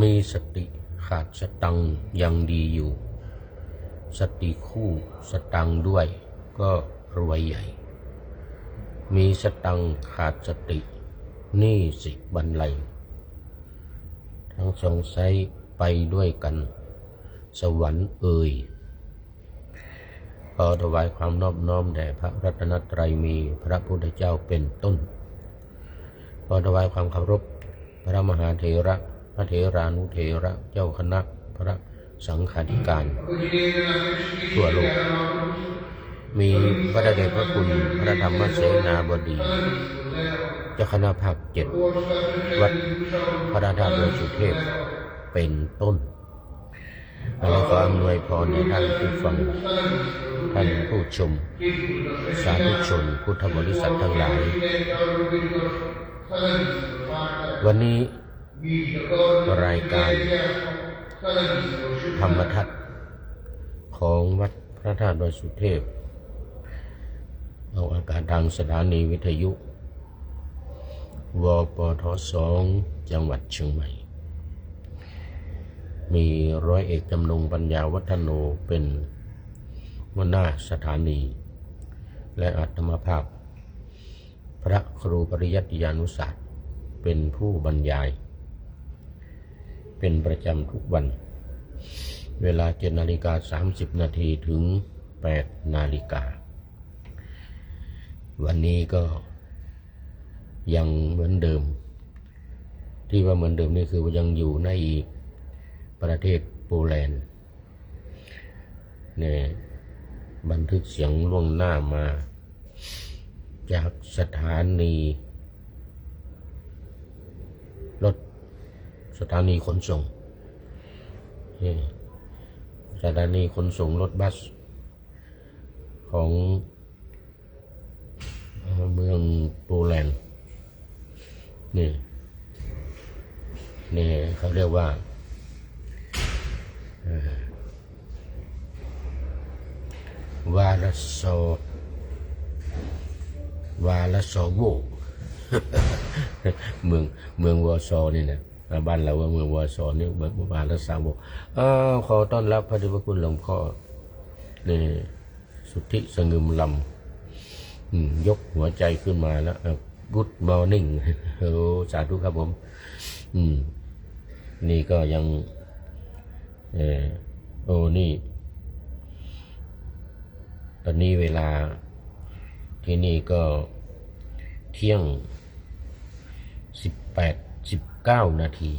มีสติขาดสตังยังดีอยู่ สติคู่สตังด้วย ก็รวยใหญ่ มีสตังขาดสตินี่สิบันไลยทั้งสองไซไปด้วยกัน สวรรค์เอ่ยขอถวายความนอบน้อมแด่พระรัตนตรัยมีพระพุทธเจ้าเป็นต้นขอถวายความเคารพพระมหาเถระ ระเถรานุเถระเจ้าคณะพระสังฆาธิการ ทั่วโลก มีพระเดชพระคุณพระธรรมเสนาบดีเจ้าคณะภาคเจ็ดวัดพระราชาโดยสุเทพเป็นต้นและขออำนวยพรในท่านผู้ฟัง ท่านผู้ชม สาธุชน พุทธบริษัททั้งหลาย วันนี้ รายการธรรมทัศน์ของวัดพระธาตุดอยสุเทพ เอาอากาศทางสถานีวิทยุ วปทสองจังหวัดเชียงใหม่ มีร้อยเอกจำนงปัญญาวัฒโนเป็นหัวหน้าสถานี และอัตมภาพ พระครูปริยัติยานุศาสตร์เป็นผู้บรรยาย เป็นประจำทุกวัน เวลาเจ็ดนาฬิกา30นาทีถึง8นาฬิกา วันนี้ก็ยังเหมือนเดิม ที่ว่าเหมือนเดิมนี่คือยังอยู่ในประเทศโปแลนด์เนี่ยบันทึกเสียงล่วงหน้ามา จากสถานีรถ สถานีขนส่งนี่สถานีขนส่งรถบัส ของเมืองโปแลนด์นี่นี่เขาเรียกว่าวาลาโซวาลาโซโวเมืองเมืองวอร์ซอนี่นะ บ้านเราว่าเมืองวอร์ซอนี่เมืองวาลาซาโวอ้าวขอต้อนรับพระเดชพระคุณหลวงพ่อนี่สุทธิสงึมลำยกหัวใจขึ้นมาแล้วกูดมอร์นิ่งโอ้สาธุครับผม อืม นี่ก็ยัง เออโอ้นี่ ตอนนี้เวลา ที่นี่ก็เที่ยงสิบแปดสิบ เก้านาที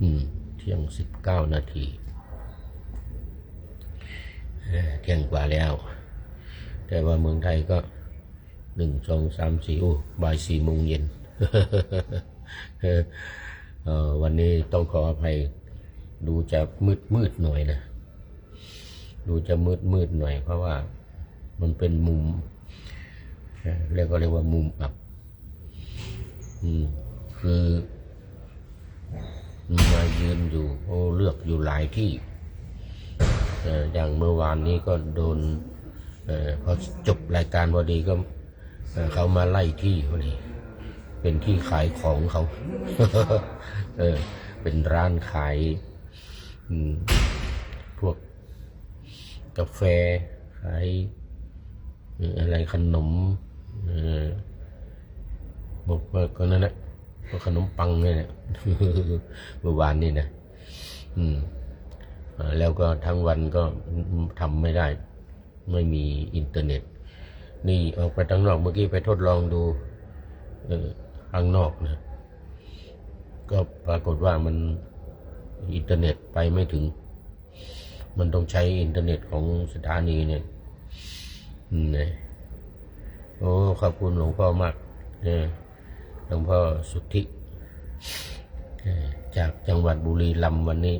อืม เที่ยงสิบเก้านาทีเที่ยงกว่าแล้ว แต่ว่าเมืองไทยก็หนึ่งสองสามสี่โอ้บ่ายสี่โมงเย็นวันนี้ต้องขออภัย ดูจะมืดมืดหน่อยนะ ดูจะมืดมืดหน่อย เพราะว่ามันเป็นมุมเอ่อเรียกก็เรียกว่ามุมอับ อืม คือ มายืนอยู่โอ้เลือกอยู่หลายที่อย่างเมื่อวานนี้ก็โดนอพอจบรายการพอดีก็เขามาไล่ที่พอดีเป็นที่ขายของเขาเออเป็นร้านขายพวกกาแฟขายอะไรขนมบอกว่าก็นั่นแหละ ขนมปังเนี่ยแหละเมื่อวานนี่นะอืมแล้วก็ทั้งวันก็ทำไม่ได้ ไม่มีอินเทอร์เน็ต นี่ออกไปข้างนอกเมื่อกี้ไปทดลองดูเออข้างนอกนะ ก็ปรากฏว่ามันอินเทอร์เน็ตไปไม่ถึง มันต้องใช้อินเทอร์เน็ตของสถานีเนี่ยอืมนะโอ้ขอบคุณหลวงพ่อมากเนี่ย หลวงพ่อสุทธิ จากจังหวัดบุรีรัมย์วันนี้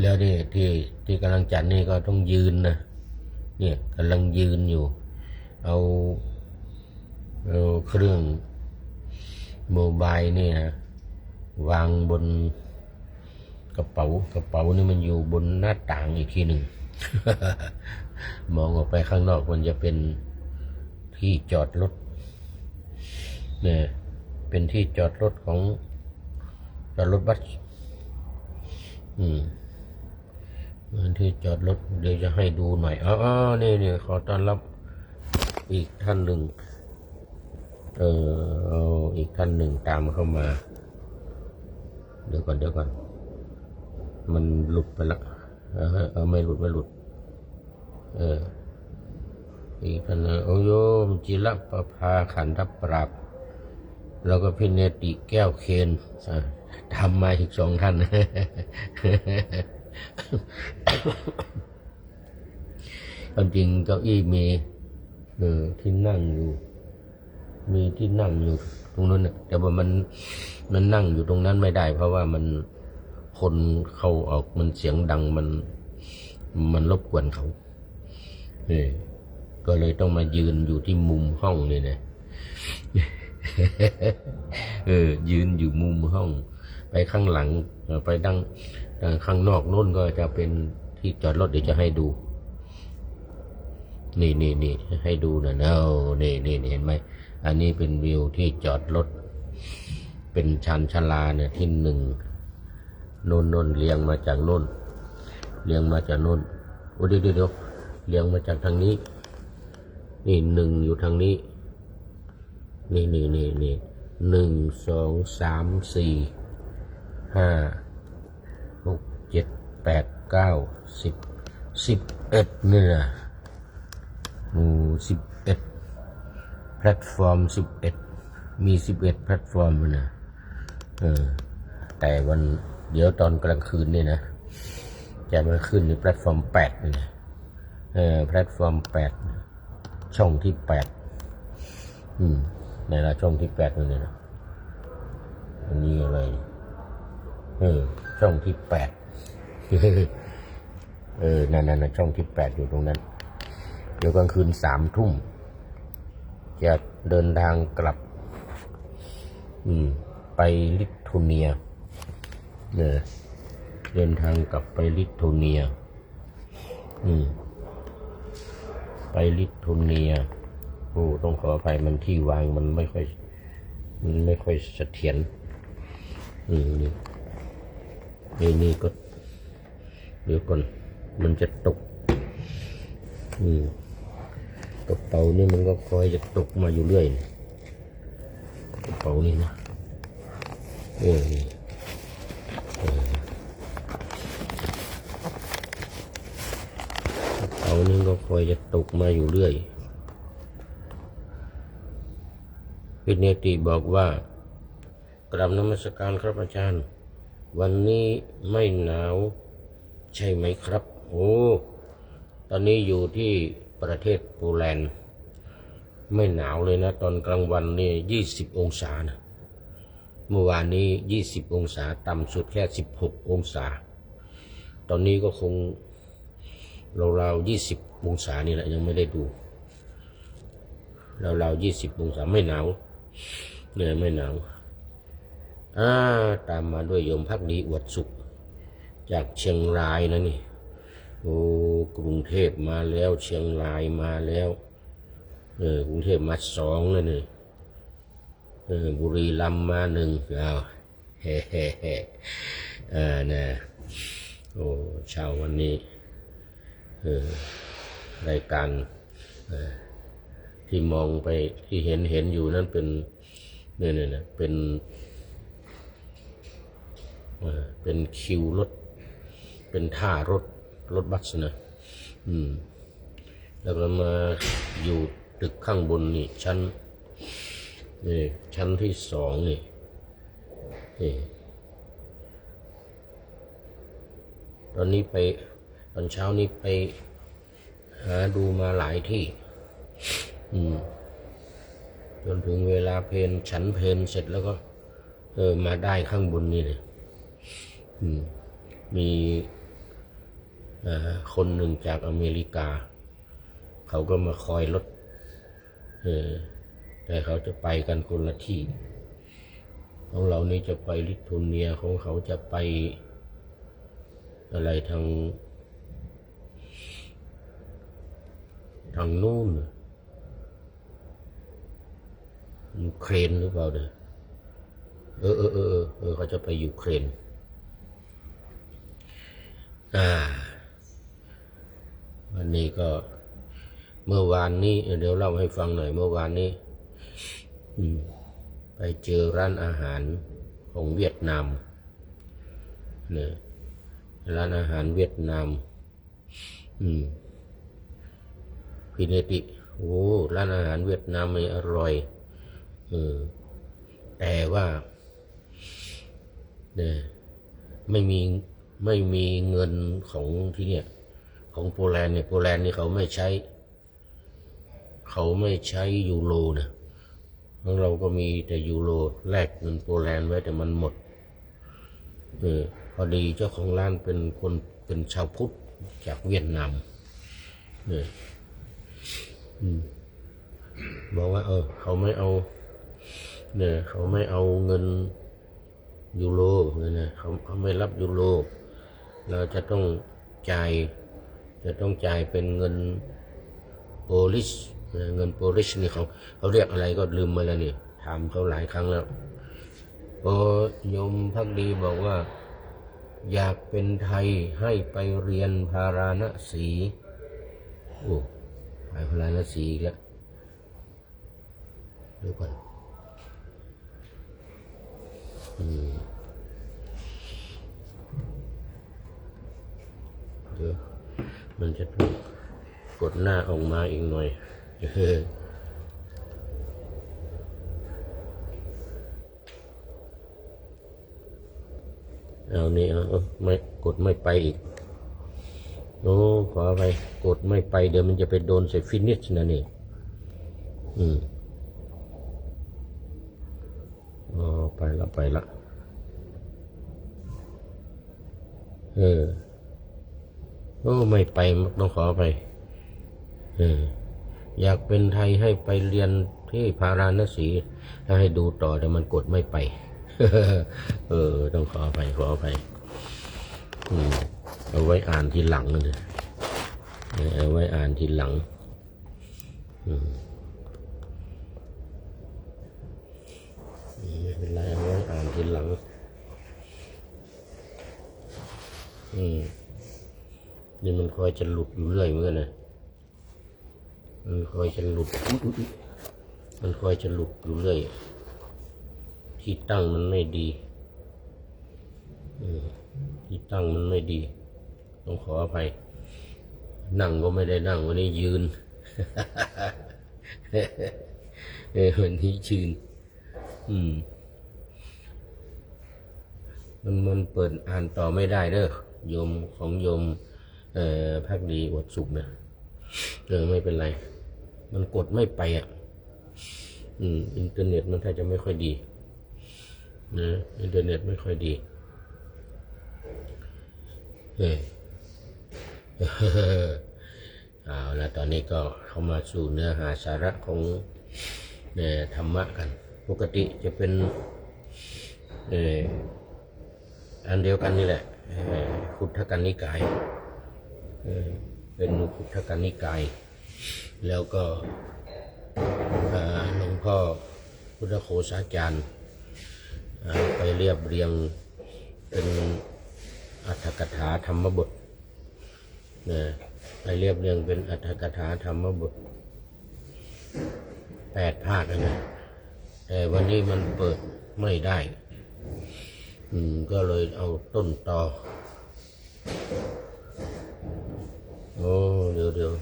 แล้วนี่ที่ที่กำลังจัดนี่ก็ต้องยืนนะเนี่ยกำลังยืนอยู่ เอาเอาเครื่องโมบายนี่นะวางบนกระเป๋ากระเป๋านี่มันอยู่บนหน้าต่างอีกทีหนึ่ง มองออกไปข้างนอกมันจะเป็น ที่จอดรถเนี่ยเป็นที่จอดรถของจอดรถบัสอืมเป็นที่จอดรถเดี๋ยวจะให้ดูหน่อยอ๋อนี่นี่ขอต้อนรับอีกท่านหนึ่งเออเอาอีกท่านหนึ่งตามเข้ามา เดี๋ยวก่อนเดี๋ยวก่อน มันหลุดไปละเออเออไม่หลุดไม่หลุด เออ อีกท่านโอโยมจิรประภาขันธปราบแล้วก็พี่เนติแก้วเคนทำมาอีกสองท่านความจริงเก้าอี้มีเออที่นั่งอยู่ มีที่นั่งอยู่ ตรงนั้นน่ะแต่ว่ามันมันนั่งอยู่ตรงนั้นไม่ได้ เพราะว่ามันคนเข้าออกมันเสียงดังมัน มันรบกวนเขาเออ ก็เลยต้องมายืนอยู่ที่มุมห้องนี่นะเออ ยืนอยู่มุมห้อง ไปข้างหลังไปดังข้างนอกนู่นก็จะเป็นที่จอดรถเดี๋ยวจะให้ดู นี่นี่นี่ให้ดูนะเนานี่นี่นี่เห็นไหมอันนี้เป็นวิวที่จอดรถเป็นชันชลาเนี่ยที่หนึ่งนนนนเรียงมาจากนนเรียงมาจากนนโอ้เดี๋ยวเดี๋ยวเดี๋ยวเรียงมาจากทางนี้ นี่หนึ่งอยู่ทางนี้ นี่นี่นี่นี่หนึ่งสองสามสี่ห้าหกเจ็ดแปดเก้าสิบสิบเอ็ดนี่ยหมู่สิบเอ็ดแพลตฟอร์มสิบเอ็ดมีสิบเอ็ดแพลตฟอร์มเลยนะเออแต่วันเดี๋ยวตอนกลางคืนนี่นะจะมาขึ้นในแพลตฟอร์มแปดนี่นะเออแพลตฟอร์มแปด ช่องที่แปดอืมในละช่องที่แปดนั่นเลยนะอันนี้อะไรเออช่องที่แปดเออนั่นนั่นนะช่องที่แปดอยู่ตรงนั้น เดี๋ยวกลางคืนสามทุ่มจะเดินทางกลับ อืม ไปลิทัวเนียเนอเดินทางกลับไปลิทัวเนีย อืม ไปลิทัวเนียโอ้ต้องขออภัยมันที่วางมันไม่ค่อย มันไม่ค่อยเสถียรอืมนี่นี่นี่ก็เดี๋ยวก่อน มันจะตก อืมกระเป๋านี่มันก็คอยจะตกมาอยู่เรื่อยกระเป๋านี่นะเออ นี่ก็คอยจะตกมาอยู่เรื่อยพิเนติบอกว่ากราบนมัสการครับอาจารย์ วันนี้ไม่หนาว ใช่ไหมครับ โอ้ ตอนนี้อยู่ที่ประเทศโปแลนด์ ไม่หนาวเลยนะ ตอนกลางวันนี่ยี่สิบองศานะเมื่อวานนี้ยี่สิบองศา ต่ำสุดแค่สิบหกองศา ตอนนี้ก็คง ราวๆยี่สิบองศานี่แหละยังไม่ได้ดูราวๆยี่สิบองศาไม่หนาวเนี่ยไม่หนาวอ่าตามมาด้วยโยมพักดีอวดสุข จากเชียงรายนะนี่โอ้กรุงเทพมาแล้ว เชียงรายมาแล้วเออกรุงเทพมาสองแล้วนี่เออบุรีรัมมาหนึ่งอ้าวเฮ้เฮ้เฮ้เออนะโอ้ช้าวันนี้ เอรายการที่มองไปที่เห็นเห็นอยู่นั่นเป็นเนี่ยเนี่ยเนี่ยเป็นเออเป็นคิวรถ เป็นท่ารถรถบัสนะอืม แล้วก็มาอยู่ตึกข้างบนนี่ ชั้นนี่ชั้นที่สองนี่นี่ตอนนี้ไป ตอนเช้านี้ไปหาดูมาหลายที่ อืม จนถึงเวลาเพนฉันเพนเสร็จแล้วก็ เออ มาได้ข้างบนนี่เลยอืม มีคนหนึ่งจากอเมริกา เขาก็มาคอยรถเออแต่เขาจะไปกันคนละที่ ของเรานี่จะไปลิทัวเนียของเขาจะไปอะไรทาง ทางนู่นยูเครนหรือเปล่าเด้อเออเออเออเออเออเขาจะไปยูเครน อ่า วันนี้ก็ เมื่อวานนี้ เดี๋ยวเล่าให้ฟังหน่อย เมื่อวานนี้ไปเจอร้านอาหารของเวียดนามเนี่ยร้านอาหารเวียดนาม อืม พิเนติ โอ้ร้านอาหารเวียดนามไม่อร่อยเออแต่ว่าเนี่ยไม่มีไม่มีเงินของที่เนี่ย ของโปแลนด์เนี่ยโปแลนด์นี่เขาไม่ใช้ เขาไม่ใช้ยูโรนะเราก็มีแต่ยูโรแลกเงินโปแลนด์ไว้แต่มันหมดเออพอดีเจ้าของร้านเป็นคนเป็นชาวพุทธจากเวียดนามเนี่ยอืม บอกว่า เออ เขาไม่เอา เนี่ย เขาไม่เอาเงินยูโรเนี่ยนะเขาเขาไม่รับยูโรเราจะต้องจ่ายจะต้องจ่ายเป็นเงินโปลิสเงินโปลิสนี่เขาเขาเรียกอะไรก็ลืมไปแล้วนี่ถามเขาหลายครั้งแล้วพอโยมพักดีบอกว่า อยากเป็นไทยให้ไปเรียนพาราณสีโอ้ ไปพลาราณสีอีกแล้วดี๋ยวก่อนอืมเดี๋ยวมันจะต้องกดหน้าออกมาอีกหน่อยเออเอานี่เอาเอาไม่กดไม่ไปอีก โอ้ขอไปกดไม่ไปเดี๋ยวมันจะไปโดนใส่ฟินิชนะนี่ อืมอ๋อไปละไปละ เออ โอ้ไม่ไปต้องขอไป เออ อยากเป็นไทยให้ไปเรียนที่พาราณสีถ้าให้ดูต่อแต่มันกดไม่ไป เออ ต้องขอไปขอไป อืม เอาไว้อ่านทีหลังเลยเอาไว้อ่านทีหลังอืมไม่เป็นไรเอาไว้อ่านทีหลัง อืมนี่มันคอยจะหลุดอยู่เรื่อยเหมือนกันนะมันคอยจะหลุด มันคอยจะหลุดอยู่เรื่อย ที่ตั้งมันไม่ดีอืที่ตั้งมันไม่ดี ต้องขออภัย นั่งก็ไม่ได้นั่งวันนี้ยืนเออวันนี้ยืน อืม มันมันเปิดอ่านต่อไม่ได้เด้อโยมของโยม เอ่อภาคดีอดสุขนะเออไม่เป็นไร มันกดไม่ไปอะ อืม อินเทอร์เน็ตมันถ้าจะไม่ค่อยดีนะอินเทอร์เน็ตไม่ค่อยดี เออ เอาละตอนนี้ก็เข้ามาสู่เนื้อหาสาระของเนี่ยธรรมะกัน ปกติจะเป็นเอออันเดียวกันนี่แหละพุทธกันนิกายเป็นพุทธกันนิกาย แล้วก็หลวงพ่อพุทธโฆษาจารย์ไปเรียบเรียงเป็นอัตถกถาธรรมบท นะไปเรียบเรียงเป็นอัตถกถาธรรมบทแปดภาคนะนะแต่วันนี้มันเปิดไม่ได้ อืม ก็เลยเอาต้นตอโอ้เดี๋ยวเดี๋ยว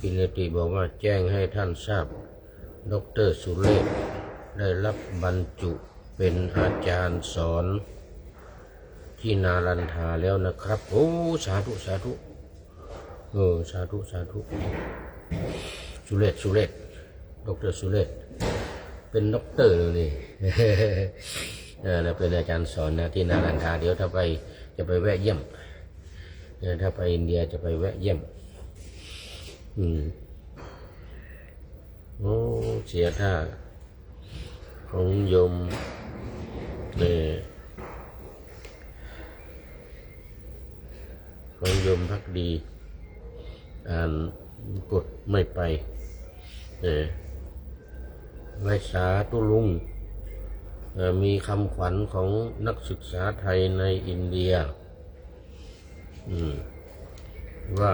กินติบอกว่าแจ้งให้ท่านทราบ ดรสุเรศได้รับบรรจุเป็นอาจารย์สอน ที่นารันทาแล้วนะครับ โอ้สาธุสาธุเออสาธุสาธุสุเรศสุเรศดอกเตอรสุเรศเป็นด็อกเตอร์เลยนี่เออแล้วเป็นอาจารย์สอนนะที่นารันทาเดี๋ยวถ้าไปจะไปแวะเยี่ยมเออถ้าไปอินเดียจะไปแวะเยี่ยม อืมโอ้เสียท่าของยมเนี่ย ของโยมพักดี อ่านกดไม่ไปเนี่ยไวสาตุลุง มีคำขวัญของนักศึกษาไทยในอินเดียว่า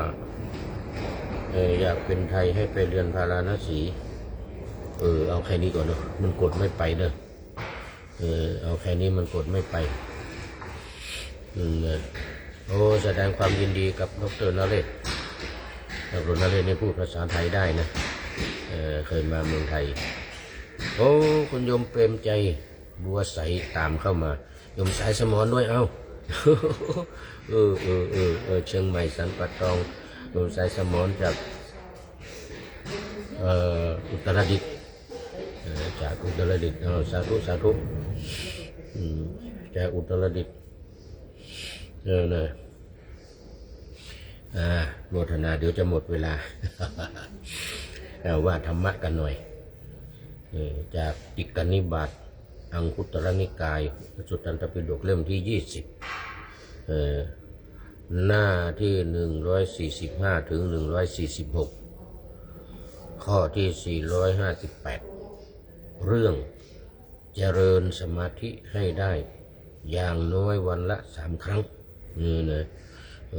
เอออยากเป็นไทยให้ไปเรียนพาราณสี เออ เอาแค่นี้ก่อนเนอะมันกดไม่ไปเนอะเออ เอาแค่นี้มันกดไม่ไป อืมเนี่ย โอ้แสดงความยินดีกับดรนเรศดรนเรศนี่พูดภาษาไทยได้นะเเคยมาเมืองไทย โอ้คุณยมเปรมใจบัวใสตามเข้ามา ยมสายสมอนด้วยเอ้าเออเออเออเออเชียงใหม่สันปะตองยมสายสมอนจากเอ่ออุตรดิตถ์จากอุตรดิตถ์เอาสาธุสาธุจากอุตรดิตถ์ เออนะอ่าโมทนาเดี๋ยวจะหมดเวลาเอาว่าธรรมะกันหน่อยจากติกนิบาตอังคุตรนิกายสุตตันตปิฎกเล่มที่ยี่สิบเออหน้าที่หนึ่งร้อยสี่สิบห้าถึงหนึ่งร้อยสี่สิบหกข้อที่458เรื่องเจริญสมาธิให้ได้ อย่างน้อยวันละสามครั้ง นี่นะ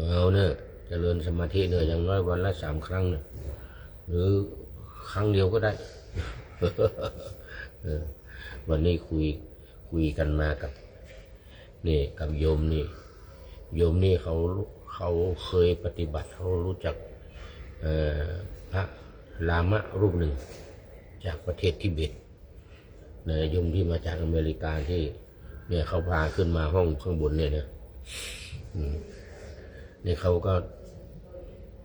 เอาเนี่ยเจริญสมาธิเนี่ยอย่างน้อยวันละสามครั้งเนี่ยหรือครั้งเดียวก็ได้ วันนี้คุยคุยกันมากับ นี่กับโยมนี่ โยมนี่เขาเขาเคยปฏิบัติเขารู้จักพระลามะรูปหนึ่ง จากประเทศทิเบตนะโยมที่มาจากอเมริกาที่เนี่ยเขาพาขึ้นมาห้องข้างบนเนี่ยนะ นี่เขาก็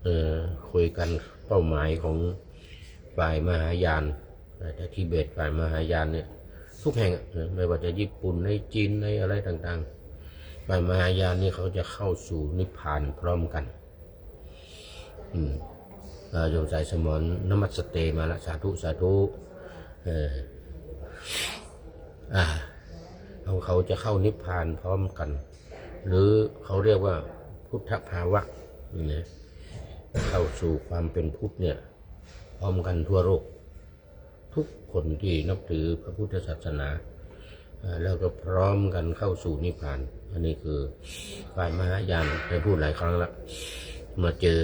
เออคุยกันเป้าหมายของฝ่ายมหายานแต่ทิเบตฝ่ายมหายานเนี่ย ทุกแห่งไม่ว่าจะญี่ปุ่นในจีนในอะไรต่างๆ ฝ่ายมหายานนี่เขาจะเข้าสู่นิพพานพร้อมกัน อืมโยมสายสมอนนมัสเตมาละสาธุสาธุเอออ่าเขาจะเข้านิพพานพร้อมกัน หรือเขาเรียกว่าพุทธภาวะนี่นะเข้าสู่ความเป็นพุทธเนี่ยพร้อมกันทั่วโลกทุกคนที่นับถือพระพุทธศาสนา แล้วก็พร้อมกันเข้าสู่นิพพาน อันนี้คือฝ่ายมหายานได้พูดหลายครั้งแล้วมาเจอ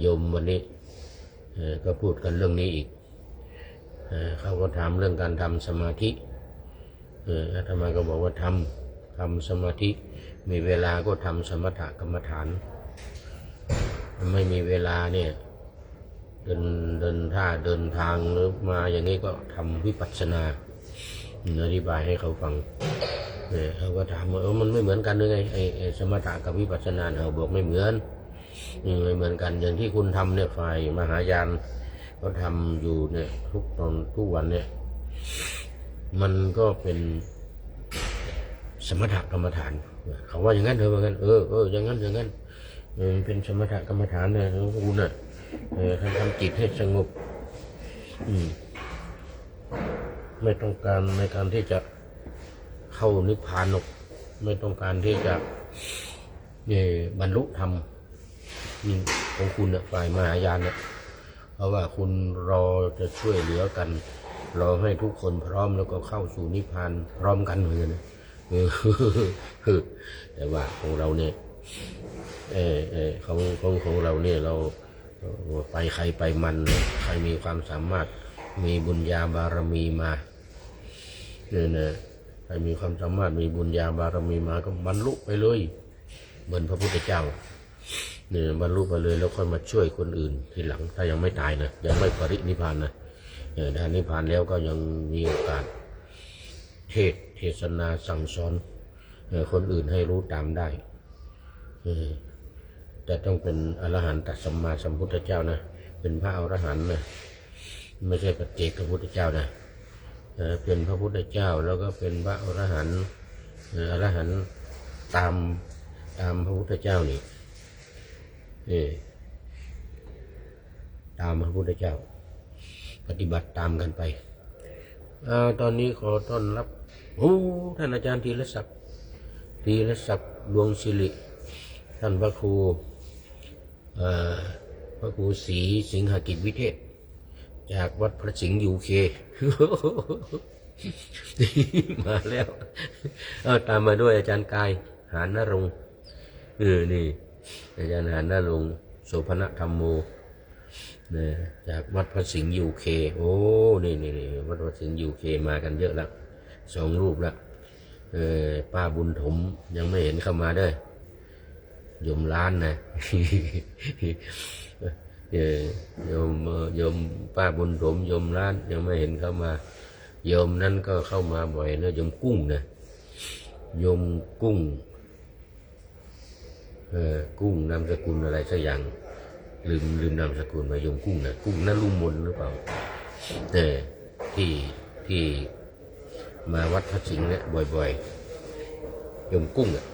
โยมวันนี้ก็พูดกันเรื่องนี้อีกเขาก็ถามเรื่องการทำสมาธิอาตมาก็บอกว่าทำทำสมาธิ มีเวลาก็ทำสมถกรรมฐาน ไม่มีเวลาเนี่ยเดินเดินท่าเดินทางหรือมาอย่างนี้ก็ทำวิปัสสนาอธิบายให้เขาฟังเนี่ยเขาก็ถามว่าเออมันไม่เหมือนกันหรือไงไอ้ไอ้สมถะกับวิปัสสนาเนี่ยเขาบอกไม่เหมือนไม่เหมือนกันอย่างที่คุณทำเนี่ยฝ่ายมหายานก็ทำอยู่เนี่ยทุกตอนทุกวันเนี่ย มันก็เป็นสมถะกรรมฐาน เขาว่าอย่างนั้นเถอะว่างั้นเออเอออย่างนั้นอย่างนั้นเออมันเป็นสมถกรรมฐานเนี่ยของคุณน่ะเออทำทำจิตให้สงบ อืม ไม่ต้องการในการที่จะเข้านิพพานหรอกไม่ต้องการที่จะเนี่ยบรรลุธรรมของคุณน่ะฝ่ายมหายานเนี่ยเพราะว่าคุณรอจะช่วยเหลือกันรอให้ทุกคนพร้อมแล้วก็เข้าสู่นิพพานพร้อมกันเหมือนกันนะ แต่ว่าของเราเนี่ยเออเออของของของเราเนี่ยเราไปใครไปมัน ใครมีความสามารถ มีบุญญาบารมีมาเนี่ยนะใครมีความสามารถมีบุญญาบารมีมาก็บรรลุไปเลยเหมือนพระพุทธเจ้าเนี่ยบรรลุไปเลยแล้วค่อยมาช่วยคนอื่น ทีหลังถ้ายังไม่ตายนะยังไม่ปรินิพพานนะเออถ้านิพพานแล้วก็ยังมีโอกาสเทศ เทศนาสั่งสอนคนอื่นให้รู้ตามได้ แต่ต้องเป็นอรหันตสัมมาสัมพุทธเจ้านะ เป็นพระอรหันต์นะไม่ใช่ปัจเจกพระพุทธเจ้านะเป็นพระพุทธเจ้าแล้วก็เป็นพระอรหันต์อรหันต์ตามตามพระพุทธเจ้านี่ตามพระพุทธเจ้า ปฏิบัติตามกันไปอตอนนี้ขอต้อนรับ โอ้ท่านอาจารย์ธีรศักดิ์ธีรศักดิ์ดวงศิริท่านพระครูพระครูศรีสิงหกิจวิเทศ จากวัดพระสิงห์ยูเคมาแล้วเอาตามมาด้วยอาจารย์กายหานนรงเออนี่ อาจารย์หานนรงโสพณธรรมโมจากวัดพระสิงห์ยูเค โอ้นี่นี่นี่วัดพระสิงห์ยูเคมากันเยอะแล้ว สองรูปแล้วเออป้าบุญถมยังไม่เห็นเข้ามาด้วยยมล้านนะเออโยมโยมป้าบุญถมโยมล้านยังไม่เห็นเข้ามาโยมนั่นก็เข้ามาบ่อยนะโยมกุ้งนะโยมกุ้งเออกุ้งนามสกุลอะไรสักอย่างลืมลืมนามสกุลไปโยมกุ้งนะกุ้งนั่นลุงมนหรือเปล่าเออที่ที่ มาวัดพระสิงห์เนี่ยบ่อยๆยมกุ้งอะ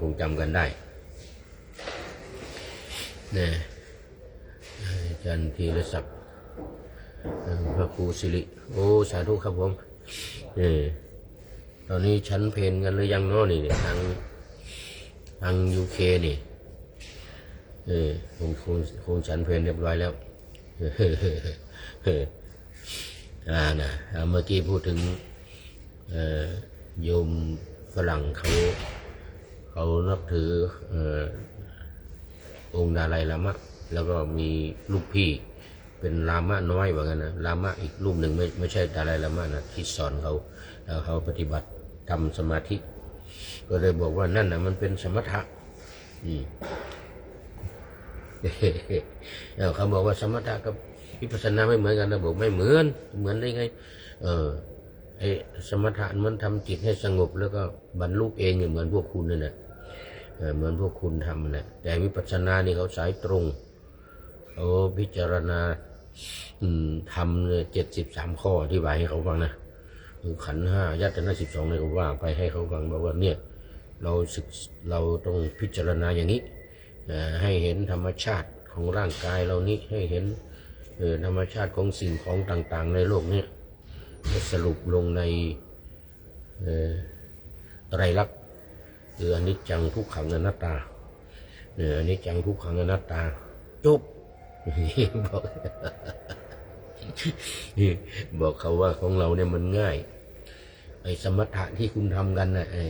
คงจำกันได้เนี่ยอาจารย์ธีรศักดิ์พระครูสิริ โอ้ สาธุครับผมเออตอนนี้ชั้นเพนกันหรือยังเนาะนี่ทางทางยูเคนี่เออคงคงคงชั้นเพนเรียบร้อยแล้วอ่านะอ่าเมื่อกี้พูดถึง โยมฝรั่งเขาเขานับถืออองค์ดาไลลามะ แล้วก็มีลูกพี่เป็นลามะน้อยว่างั้นนะลามะอีกรูปหนึ่งไม่ไม่ใช่ดาไลลามะนะที่สอนเขาแล้วเขาปฏิบัติทำสมาธิ ก็เลยบอกว่านั่นนะมันเป็นสมถะอืมแล้วเขาบอกว่าสมถะกับวิปัสสนาไม่เหมือนกันนะบอกไม่เหมือนเหมือนได้ไง เออ ไอสมถะมันทำจิตให้สงบ แล้วก็บรรลุเองเนี่ยเหมือนพวกคุณนั่นแหละเหมือนพวกคุณทำแหละแต่วิปัสสนานี่เขาสายตรงเขาพิจารณาทำเจ็ดสิบสามข้ออธิบายให้เขาฟังนะขันห้ายัตนะสิบสองเลยก็ว่าไปให้เขาฟังบอกว่าเนี่ยเราศึกเราต้องพิจารณาอย่างนี้ให้เห็นธรรมชาติของร่างกายเรานี้ให้เห็นธรรมชาติของสิ่งของต่างๆ ในโลกเนี้ สรุปลงในไตรลักษณ์คืออนิจจังทุกขังอนัตตาเนี่ยอนิจจังทุกขังอนัตตาจบบอกบอกเขาว่าของเราเนี่ยมันง่าย ไอ้สมถะที่คุณทำกันนะไอ้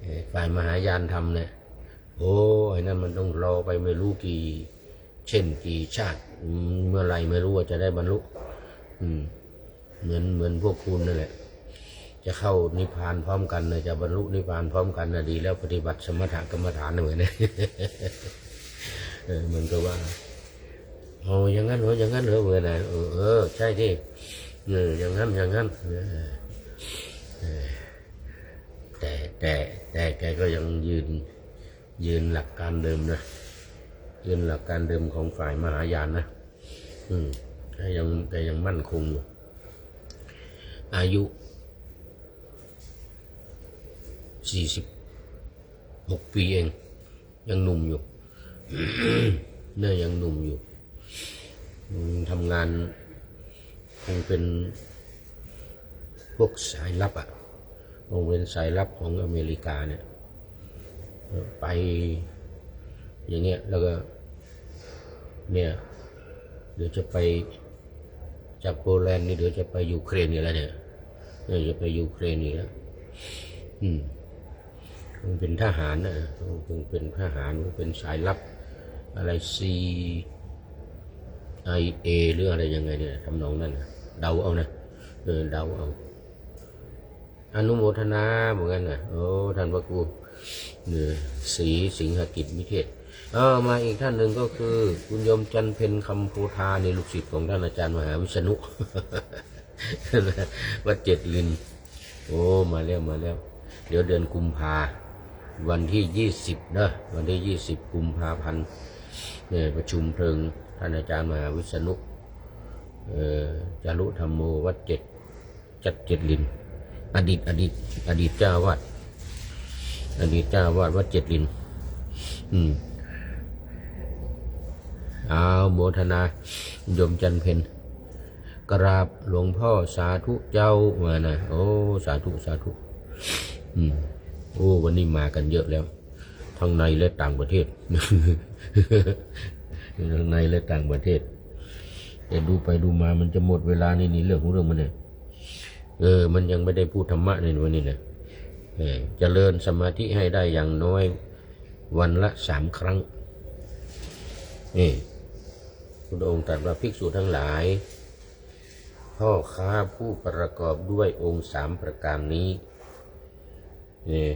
ไอ้ฝ่ายมหายานทำเนี่ยโอ้ไอ้นั่นมันต้องรอไปไม่รู้กี่ เช่นกี่ชาติ เมื่อไรไม่รู้ว่าจะได้บรรลุ อืม เหมือนเหมือนพวกคุณนั่นแหละ จะเข้านิพพานพร้อมกันนะจะบรรลุนิพพานพร้อมกันนะดี แล้วปฏิบัติสมถกรรมฐานเหมือนนะเออมันก็ว่าโอ้อย่างนั้นเหรออย่างนั้นเหรอเหมือนนะเออเออใช่ที่เอออย่างนั้นอย่างนั้นแต่แต่แต่แกก็ยังยืนยืนหลักการเดิมนะยืนหลักการเดิมของฝ่ายมหายานนะ อืมแกยังแกยังมั่นคงอยู่ อายุสี่สิบหกปีเอง ยังหนุ่มอยู่เนี่ยยังหนุ่มอยู่ทำงานคงเป็นพวกสายลับอะคงเป็นสายลับของอเมริกาเนี่ย ไปอย่างเงี้ยแล้วก็เนี่ยเดี๋ยวจะไปจากโปแลนด์นี่เดี๋ยวจะไปยูเครนนี่แล้วเนี่ย เดี๋ยวจะไปยูเครนนี่แล้วอืมคงเป็นทหารนะคงเป็นทหารคงเป็นสายลับ อะไร C I A หรืออะไรยังไงเนี่ยทำนองนั้นนะเดาเอานะเออเดาเอา อนุโมทนาเหมือนกันนะโอ้ท่านพระครูเนี่ยสีสิงหกิจมิเทศเออมาอีกท่านหนึ่งก็คือ คุณยมจันเพนคำโพธาในลูกศิษย์ของท่านอาจารย์มหาวิษณุ วัดเจ็ดลิน โอ้มาแล้วมาแล้ว เดี๋ยวเดือนกุมภาวันที่ยี่สิบเนะวันที่ยี่สิบกุมภาพันธ์เนี่ยประชุมเพลิงท่านอาจารย์มหาวิษณุเออจารุธรรมโมวัดเจ็ดจัดเจ็ดลิน อดีตอดีต อดีตเจ้าวาดอดีตเจ้าวาดวัดเจ็ดลิน อืมเอาโมทนาโยมจันเพน กราบหลวงพ่อสาธุเจ้ามานะโอ้สาธุสาธุอืมโอ้วันนี้มากันเยอะแล้ว ทั้งในและต่างประเทศทั้งในและต่างประเทศ แต่ดูไปดูมามันจะหมดเวลานี่นี่เรื่องของเรื่องมันเนี่ยเออ มันยังไม่ได้พูดธรรมะในวันนี้เนี่ยเออเจริญสมาธิให้ได้อย่างน้อยวันละสามครั้งนี่พระองค์ตรัสว่าภิกษุทั้งหลาย พ่อค้าผู้ประกอบด้วยองค์สามประการนี้นี่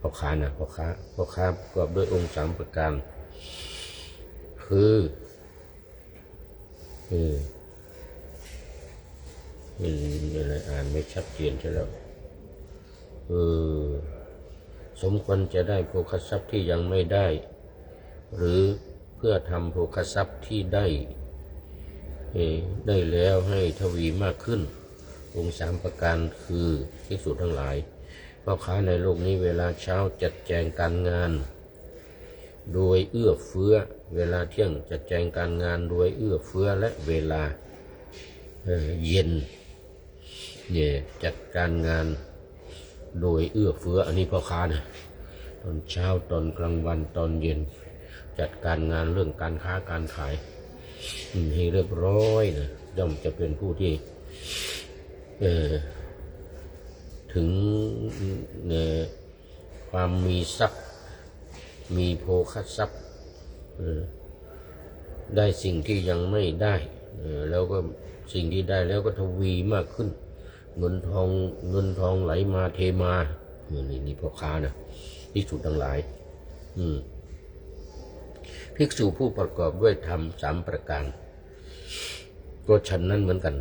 พ่อค้านะพ่อค้าพ่อค้าประกอบด้วยองค์สามประการ คือเออเห็นอะไรอ่านไม่ชัดเจนใช่แล้วเออสมควรจะได้โภคทรัพย์ที่ยังไม่ได้ หรือเพื่อทำโภคทรัพย์ที่ได้ ได้แล้วให้ทวีมากขึ้น องค์สามประการคือภิกษุดทั้งหลายพ่อค้าในโลกนี้เวลาเช้าจัดแจงการงาน โดยเอื้อเฟื้อ เวลาเที่ยงจัดแจงการงานโดยเอื้อเฟื้อและเวลาเย็นเนี่ยจัดการงานโดยเอื้อเฟื้ออันนี้พ่อค้านะตอนเช้าตอนกลางวันตอนเย็น จัดการงานเรื่องการค้าการขาย ให้เรียบร้อยนะย่อมจะเป็นผู้ที่เอ่อถึงเอ่อความมีทรัพย์ มีโภคทรัพย์ได้สิ่งที่ยังไม่ได้แล้วก็สิ่งที่ได้แล้วก็ทวีมากขึ้น เงินทองเงินทองไหลมาเทมาเออนี่นี่พ่อค้านะที่สุดทั้งหลาย อืม ภิกษุผู้ประกอบด้วยธรรมสามประการ ก็ฉันนั้นเหมือนกัน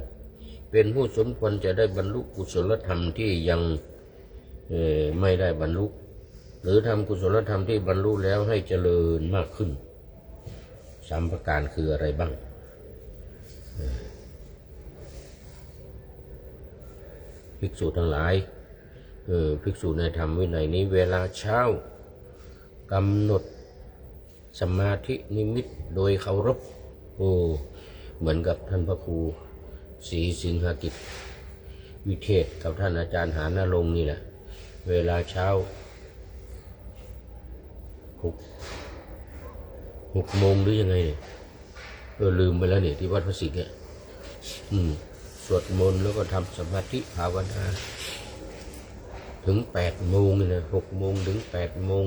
เป็นผู้สมควรจะได้บรรลุกุศลธรรมที่ยังไม่ได้บรรลุ หรือทำกุศลธรรมที่บรรลุแล้วให้เจริญมากขึ้นสามประการคืออะไรบ้าง ภิกษุทั้งหลายภิกษุในธรรมวินัยนี้เวลาเช้ากำหนด สมาธินิมิตโดยเคารพโอ้เหมือนกับท่านพระครูศรีสิงหกิจ วิเทศกับท่านอาจารย์หานาลงนี่แหละ เวลาเช้าหกหกโมงหรือยังไงเนี่ยเออลืมไปแล้วเนี่ยที่วัดพระสิงห์เนี่ยอืมสวดมนต์แล้วก็ทำสมาธิภาวนาถึงแปดโมงเลยนะหกโมงถึงแปดโมง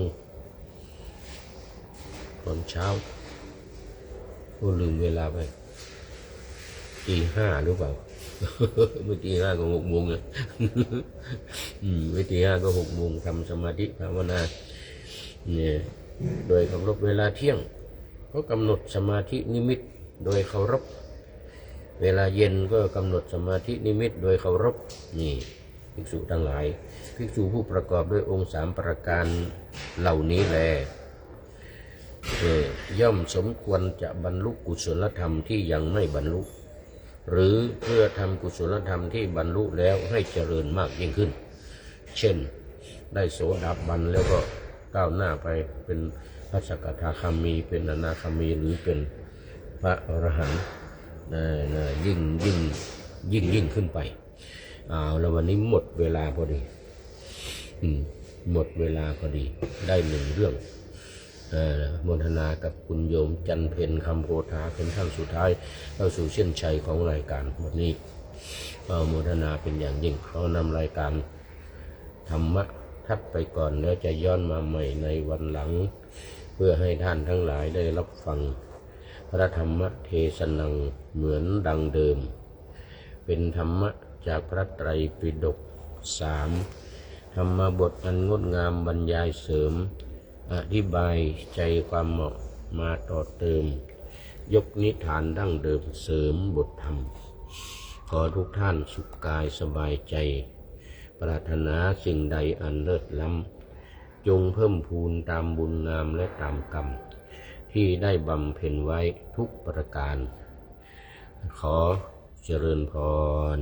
ตอนเช้าก็ลืมเวลาไปตีห้าหรือเปล่าเมื่อตีห้าก็หกโมงอืมไม่ตีห้าก็หกโมงทำสมาธิภาวนาเนี่ยโดยเคารพเวลาเที่ยง ก็กำหนดสมาธินิมิต โดยเคารพ เวลาเย็นก็กำหนดสมาธินิมิต โดยเคารพนี่ภิกษุทั้งหลาย ภิกษุผู้ประกอบด้วยองค์สามประการเหล่านี้แหลเอ่อ ย่อมสมควรจะบรรลุกุศลธรรมที่ยังไม่บรรลุ หรือเพื่อทำกุศลธรรมที่บรรลุแล้วให้เจริญมากยิ่งขึ้น เช่นได้โสดาบันแล้วก็ก้าวหน้าไปเป็นพระสกทาคามี เป็นอนาคามีหรือเป็นพระอรหันต์นะนะยิ่งยิ่งยิ่งยิ่งขึ้นไปเอาแล้ววันนี้หมดเวลาพอดีอืมหมดเวลาพอดีได้หนึ่งเรื่อง เอ่อโมทนากับคุณโยมจันเพนคำโพธาเป็นท่านสุดท้ายเข้าสู่เส้นชัยของรายการวันนี้ก็โมทนาเป็นอย่างยิ่งเขานำรายการธรรมะทัดไปก่อนแล้วจะย้อนมาใหม่ในวันหลัง เพื่อให้ท่านทั้งหลายได้รับฟังพระธรรมเทศนังเหมือนดังเดิม เป็นธรรมะจากพระไตรปิฎกสามธรรมบทอันงดงามบรรยายเสริม อธิบายใจความเหมาะมาต่อเติม ยกนิทานดั้งเดิมเสริมบทธรรม ขอทุกท่านสุขกายสบายใจ ปรารถนาสิ่งใดอันเลิศล้ำ จงเพิ่มพูนตามบุญงามและตามกรรม ที่ได้บำเพ็ญไว้ทุกประการ ขอเจริญพร